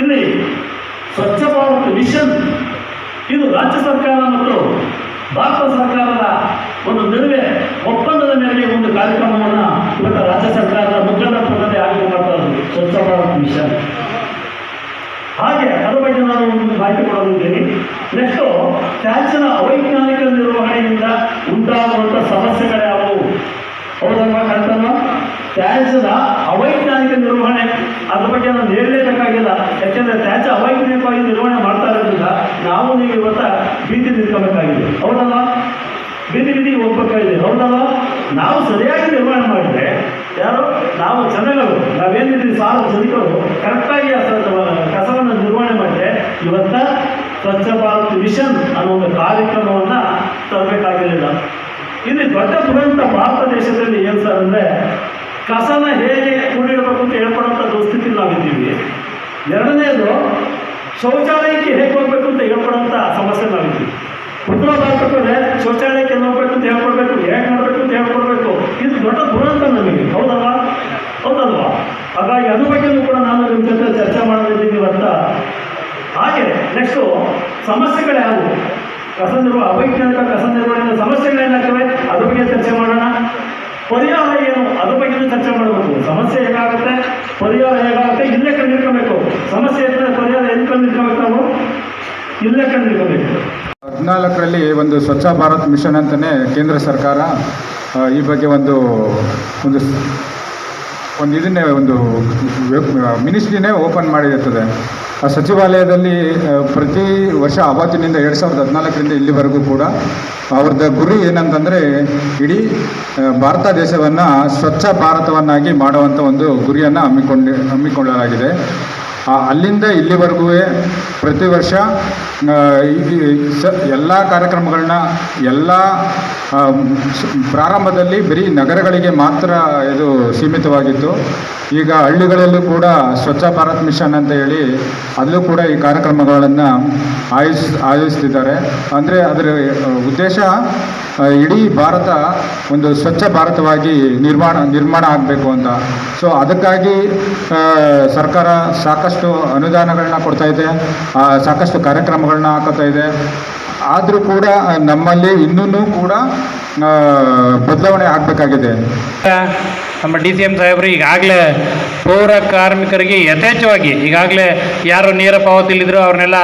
ಇಲ್ಲಿ ಸ್ವಚ್ಛ ಭಾರತ್ ಮಿಷನ್, ಇದು ರಾಜ್ಯ ಸರ್ಕಾರ ಮತ್ತು ಭಾರತ ಸರ್ಕಾರದ ಒಂದು ನಡುವೆ ಒಪ್ಪಂದದ ಮೇಲೆ ಒಂದು ಕಾರ್ಯಕ್ರಮವನ್ನು ಇವತ್ತು ರಾಜ್ಯ ಸರ್ಕಾರದ ಮುಖ್ಯಮಂತ್ರಿ ಆಗಿ ಮಾಡ್ತಾ ಇರೋದು ಸ್ವಚ್ಛ ಭಾರತ್ ಮಿಷನ್. ಹಾಗೆ ಅದರ ಬಗ್ಗೆ ನಾನು ಒಂದು ಮಾಹಿತಿ ಕೊಡಲಿದ್ದೀನಿ ನೆಕ್ಸ್ಟು ತ್ಯಾಜ್ಯದ ಅವೈಜ್ಞಾನಿಕ ನಿರ್ವಹಣೆಯಿಂದ ಉಂಟಾಗುವಂಥ ಸಮಸ್ಯೆಗಳು ಯಾವುವು ಹೌದಲ್ವಾ ಕರ್ತಲ್ವಾ ತ್ಯಾಜ್ಯದ ಅವೈಜ್ಞಾನಿಕ ನಿರ್ವಹಣೆ. ಅದ್ರ ಬಗ್ಗೆ ನಾನು ಹೇಳಲೇಬೇಕಾಗಿಲ್ಲ. ಯಾಕೆಂದರೆ ತ್ಯಾಜ್ಯ ಅವೈಜ್ಞಾನಿಕವಾಗಿ ನಿರ್ವಹಣೆ ಮಾಡ್ತಾ ಇರೋದ್ರಿಂದ ನಾವು ನೀವು ಇವತ್ತ ಬೀದಿ ನಿಂತ್ಕೋಬೇಕಾಗಿದೆ. ಹೌದಲ್ಲ? ಬೀದಿ ಬೀದಿ ಹೋಗ್ಬೇಕಾಗಿದೆ. ಹೌದಲ್ಲ? ನಾವು ಸರಿಯಾಗಿ ನಿರ್ವಹಣೆ ಮಾಡಿದರೆ ಯಾರು? ನಾವು ಜನಗಳು. ನಾವೇನಿದ್ದೀವಿ? ಸಾರ್ವಜನಿಕರು ಕರೆಕ್ಟಾಗಿ ಕಸವನ್ನು ನಿರ್ವಹಣೆ ಮಾಡಿದ್ರೆ ಇವತ್ತ ಸ್ವಚ್ಛ ಭಾರತ್ ಮಿಷನ್ ಅನ್ನೋ ಒಂದು ಕಾರ್ಯಕ್ರಮವನ್ನು ತರಬೇಕಾಗಿರಲಿಲ್ಲ. ಇಲ್ಲಿ ದೊಡ್ಡ ದುರಂತ ಭಾರತ ದೇಶದಲ್ಲಿ ಏನು ಸರ್ ಅಂದರೆ ಕಸನ ಹೇಗೆ ಕೂಡಿಡಬೇಕು ಅಂತ ಹೇಳ್ಕೊಡೋಂಥ ದುಸ್ಥಿತಿ ನಾವಿದ್ದೀವಿ ಎರಡನೇದು, ಶೌಚಾಲಯಕ್ಕೆ ಹೇಗೆ ಹೋಗ್ಬೇಕು ಅಂತ ಹೇಳ್ಕೊಡೋಂಥ ಸಮಸ್ಯೆ ನಾವಿದ್ದೀವಿ ಉತ್ತರ ಭಾರತಕ್ಕೆ ಶೌಚಾಲಯಕ್ಕೆ ಎಲ್ಲಿ ಹೋಗ್ಬೇಕು ಅಂತ ಹೇಳ್ಕೊಡ್ಬೇಕು, ಹೇಗೆ ಮಾಡಬೇಕು ಅಂತ ಹೇಳ್ಕೊಡ್ಬೇಕು. ಇದು ದೊಡ್ಡ ದುರಂತ ನಮಗೆ, ಹೌದಲ್ವಾ? ಹೌದಲ್ವಾ? ಹಾಗಾಗಿ ಅದ್ರ ಬಗ್ಗೆನೂ ಕೂಡ ನಾನು ನಿಮ್ಮ ಜೊತೆ ಚರ್ಚೆ ಮಾಡಲಿದ್ದೀನಿ ಅಂತ. ಹಾಗೆ ನೆಕ್ಸ್ಟು ಸಮಸ್ಯೆಗಳು ಯಾವುವು? ಕಸ ನಿರ್ವಹ ಅವೈಜ್ಞಾನಿಕ ಕಸ ನಿರ್ವಹಣೆ ಸಮಸ್ಯೆಗಳೇನಾಗ್ತವೆ? ಅದ್ರ ಬಗ್ಗೆ ಚರ್ಚೆ ಮಾಡೋಣ. ಪರಿಹಾರ ಏನು? ಅದ್ರ ಬಗ್ಗೆ ಚರ್ಚೆ ಮಾಡಬೇಕು. ಸಮಸ್ಯೆ ಹೇಗಾಗುತ್ತೆ ಪರಿಹಾರ ಹೇಗಾಗುತ್ತೆ? ಇಲ್ಲೇ ಕಂಡಿಡ್ಕೋಬೇಕು ಸಮಸ್ಯೆ ಇದ್ದರೆ ಪರಿಹಾರ ಎಲ್ಲಿ ಕಂಡಿಡ್ಕೋಬೇಕು ನಾವು? ಇಲ್ಲೇ ಕಂಡಿಡ್ಕೋಬೇಕು ಹದಿನಾಲ್ಕರಲ್ಲಿ ಒಂದು ಸ್ವಚ್ಛ ಭಾರತ್ ಮಿಷನ್ ಅಂತಲೇ ಕೇಂದ್ರ ಸರ್ಕಾರ ಈ ಬಗ್ಗೆ ಒಂದು ಒಂದು ಒಂದು ಇದನ್ನೇ ಒಂದು ಮಿನಿಸ್ಟ್ರಿನೇ ಓಪನ್ ಮಾಡಿರ್ತದೆ. ಸಚಿವಾಲಯದಲ್ಲಿ ಪ್ರತಿ ವರ್ಷ ಆವತ್ತಿನಿಂದ ಎರಡು ಸಾವಿರದ ಹದಿನಾಲ್ಕರಿಂದ ಇಲ್ಲಿವರೆಗೂ ಕೂಡ ಅವ್ರದ್ದು ಗುರಿ ಏನಂತಂದರೆ ಇಡೀ ಭಾರತ ದೇಶವನ್ನು ಸ್ವಚ್ಛ ಭಾರತವನ್ನಾಗಿ ಮಾಡುವಂಥ ಒಂದು ಗುರಿಯನ್ನು ಹಮ್ಮಿಕೊಂಡು, ಹಮ್ಮಿಕೊಳ್ಳಲಾಗಿದೆ. ಅಲ್ಲಿಂದ ಇಲ್ಲಿವರೆಗೂ ಪ್ರತಿ ವರ್ಷ ಎಲ್ಲ ಕಾರ್ಯಕ್ರಮಗಳನ್ನ ಎಲ್ಲ ಪ್ರಾರಂಭದಲ್ಲಿ ಬರೀ ನಗರಗಳಿಗೆ ಮಾತ್ರ ಇದು ಸೀಮಿತವಾಗಿತ್ತು. ಈಗ ಹಳ್ಳಿಗಳಲ್ಲೂ ಕೂಡ ಸ್ವಚ್ಛ ಭಾರತ್ ಮಿಷನ್ ಅಂತ ಹೇಳಿ ಅಲ್ಲೂ ಕೂಡ ಈ ಕಾರ್ಯಕ್ರಮಗಳನ್ನು ಆಯೋಜಿಸ್ ಆಯೋಜಿಸ್ತಿದ್ದಾರೆ. ಅಂದರೆ ಅದರ ಉದ್ದೇಶ ಇಡೀ ಭಾರತ ಒಂದು ಸ್ವಚ್ಛ ಭಾರತವಾಗಿ ನಿರ್ಮಾಣ ನಿರ್ಮಾಣ ಆಗಬೇಕು ಅಂತ. ಸೊ ಅದಕ್ಕಾಗಿ ಸರ್ಕಾರ ಸಾಕಷ್ಟು ಅನುದಾನಗಳನ್ನ ಕೊಡ್ತಾ ಇದೆ ಸಾಕಷ್ಟು ಕಾರ್ಯಕ್ರಮಗಳನ್ನ ಹಾಕೋತಾ ಇದೆ. ಆದರೂ ಕೂಡ ನಮ್ಮಲ್ಲಿ ಇನ್ನೂ ಕೂಡ ಬದಲಾವಣೆ ಆಗಬೇಕಾಗಿದೆ. ನಮ್ಮ ಡಿ ಸಿ ಎಂ ಸಾಹೇಬರು ಈಗಾಗಲೇ ಪೌರ ಕಾರ್ಮಿಕರಿಗೆ ಯಥೇಚ್ಛವಾಗಿ, ಈಗಾಗಲೇ ಯಾರು ನೇರ ಪಾವತಿಲಿದ್ರು ಅವ್ರನ್ನೆಲ್ಲ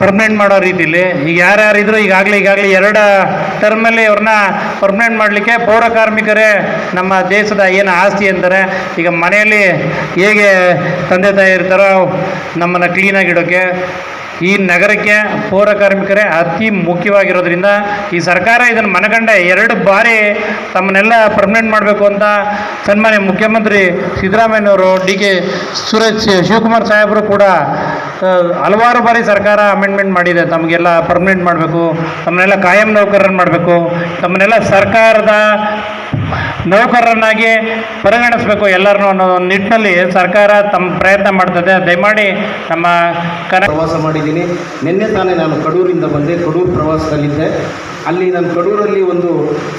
ಪರ್ಮನೆಂಟ್ ಮಾಡೋ ರೀತಿಲಿ. ಈಗ ಯಾರ್ಯಾರಿದ್ರು ಈಗಾಗಲೇ ಈಗಾಗಲೇ ಎರಡು ಟರ್ಮಲ್ಲಿ ಅವ್ರನ್ನ ಪರ್ಮನೆಂಟ್ ಮಾಡಲಿಕ್ಕೆ ಪೌರ ಕಾರ್ಮಿಕರೇ ನಮ್ಮ ದೇಶದ ಏನು ಆಸ್ತಿ ಅಂತಾರೆ. ಈಗ ಮನೆಯಲ್ಲಿ ಹೇಗೆ ತಂದೆ ತಾಯಿ ಇರ್ತಾರೋ ನಮ್ಮನ್ನು ಕ್ಲೀನಾಗಿಡೋಕ್ಕೆ ಈ ನಗರಕ್ಕೆ ಪೌರ ಕಾರ್ಮಿಕರೇ ಅತಿ ಮುಖ್ಯವಾಗಿರೋದ್ರಿಂದ ಈ ಸರ್ಕಾರ ಇದನ್ನು ಮನಗಂಡ ಎರಡು ಬಾರಿ ತಮ್ಮನ್ನೆಲ್ಲ ಪರ್ಮನೆಂಟ್ ಮಾಡಬೇಕು ಅಂತ ಸನ್ಮಾನ್ಯ ಮುಖ್ಯಮಂತ್ರಿ ಸಿದ್ದರಾಮಯ್ಯನವರು ಡಿ ಕೆ ಸುರೇಶ್ ಶಿವಕುಮಾರ್ ಸಾಹೇಬರು ಕೂಡ ಹಲವಾರು ಬಾರಿ ಸರ್ಕಾರ ಅಮೆಂಡ್ಮೆಂಟ್ ಮಾಡಿದೆ. ತಮಗೆಲ್ಲ ಪರ್ಮನೆಂಟ್ ಮಾಡಬೇಕು. ತಮ್ಮನ್ನೆಲ್ಲ ಕಾಯಂ ನೌಕರರನ್ನು ಮಾಡಬೇಕು. ತಮ್ಮನ್ನೆಲ್ಲ ಸರ್ಕಾರದ ನೌಕರರನ್ನಾಗಿ ಪರಿಗಣಿಸಬೇಕು ಎಲ್ಲರನ್ನೂ ಅನ್ನೋ ನಿಟ್ಟಿನಲ್ಲಿ ಸರ್ಕಾರ ತಮ್ಮ ಪ್ರಯತ್ನ ಮಾಡ್ತದೆ. ದಯಮಾಡಿ ನಮ್ಮ ಕನ ಪ್ರವಾಸ ಮಾಡಿದ್ದೀನಿ. ನಿನ್ನೆ ತಾನೇ ನಾನು ಕಡೂರಿಂದ ಬಂದೆ. ಕಡೂರು ಪ್ರವಾಸದಲ್ಲಿದ್ದೆ. ಅಲ್ಲಿ ನಾನು ಕಡೂರಲ್ಲಿ ಒಂದು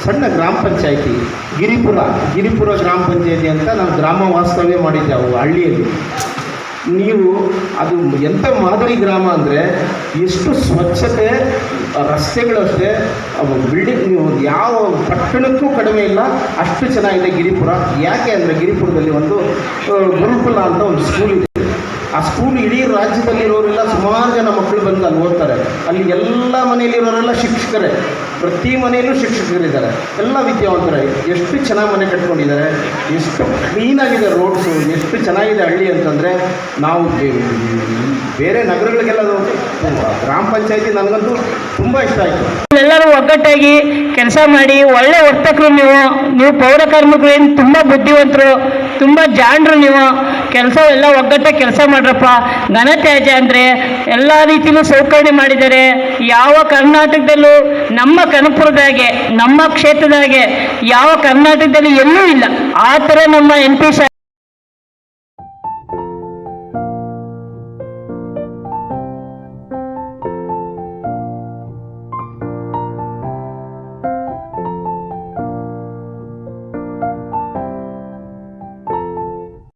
ಸಣ್ಣ ಗ್ರಾಮ ಪಂಚಾಯಿತಿ, ಗಿರಿಪುರ ಗಿರಿಪುರ ಗ್ರಾಮ ಪಂಚಾಯಿತಿ ಅಂತ ನಾನು ಗ್ರಾಮ ವಾಸ್ತವ್ಯ ಮಾಡಿದ್ದೆ. ಅವು ಹಳ್ಳಿಯಲ್ಲಿ. ನೀವು ಅದು ಎಂಥ ಮಾದರಿ ಗ್ರಾಮ ಅಂದರೆ ಎಷ್ಟು ಸ್ವಚ್ಛತೆ ರಸ್ತೆಗಳಷ್ಟೇ ಬಿಲ್ಡಿಂಗ್ ನೀವು ಯಾವ ಪಟ್ಟಣಕ್ಕೂ ಕಡಿಮೆ ಇಲ್ಲ, ಅಷ್ಟು ಚೆನ್ನಾಗಿದೆ ಗಿರಿಪುರ. ಯಾಕೆ ಅಂದರೆ ಗಿರಿಪುರದಲ್ಲಿ ಒಂದು ಗುರುಕುಲ ಅಂತ ಒಂದು ಸ್ಕೂಲ್ ಇದೆ. ಆ ಸ್ಕೂಲ್ ಇಡೀ ರಾಜ್ಯದಲ್ಲಿರೋರೆಲ್ಲ ಸುಮಾರು ಜನ ಮಕ್ಕಳು ಬಂದು ಅಲ್ಲಿ ಓದ್ತಾರೆ. ಅಲ್ಲಿ ಎಲ್ಲ ಮನೆಯಲ್ಲಿರೋರೆಲ್ಲ ಶಿಕ್ಷಕರೇ. ಪ್ರತಿ ಮನೆಯಲ್ಲೂ ಶಿಕ್ಷಕರಿದ್ದಾರೆ ಎಲ್ಲ ವಿದ್ಯಾವಂತರೇ. ಎಷ್ಟು ಚೆನ್ನಾಗಿ ಮನೆ ಕಟ್ಕೊಂಡಿದ್ದಾರೆ. ಎಷ್ಟು ಕ್ಲೀನಾಗಿದೆ ರೋಡ್ಸು ಎಷ್ಟು ಚೆನ್ನಾಗಿದೆ ಹಳ್ಳಿ ಅಂತಂದರೆ ನಾವು ಬೇರೆ ನಗರಗಳಿಗೆಲ್ಲ ಗ್ರಾಮ ಪಂಚಾಯತಿ ನನಗಂತೂ ತುಂಬ ಇಷ್ಟ ಆಯಿತು. ಎಲ್ಲರೂ ಒಗ್ಗಟ್ಟಾಗಿ ಕೆಲಸ ಮಾಡಿ ಒಳ್ಳೆ ವರ್ತಕರು ನೀವು. ನೀವು ಪೌರ ಕಾರ್ಮಿಕರು ಏನು ತುಂಬ ಬುದ್ಧಿವಂತರು. ತುಂಬ ಜಾಣರು ನೀವು. ಕೆಲಸ ಎಲ್ಲ ಒಗ್ಗಟ್ಟ ಕೆಲಸ ಮಾಡ್ರಪ್ಪ. ಘನತ್ಯಾಜ್ಯ ಅಂದರೆ ಎಲ್ಲ ರೀತಿಯೂ ಸೌಕರ್ಯ ಮಾಡಿದ್ದಾರೆ ಯಾವ ಕರ್ನಾಟಕದಲ್ಲೂ ನಮ್ಮ ಕನಪುರದಾಗೆ ನಮ್ಮ ಕ್ಷೇತ್ರದಾಗೆ ಯಾವ ಕರ್ನಾಟಕದಲ್ಲಿ ಎಲ್ಲೂ ಇಲ್ಲ. ಆ ನಮ್ಮ ಎಂ ಪಿ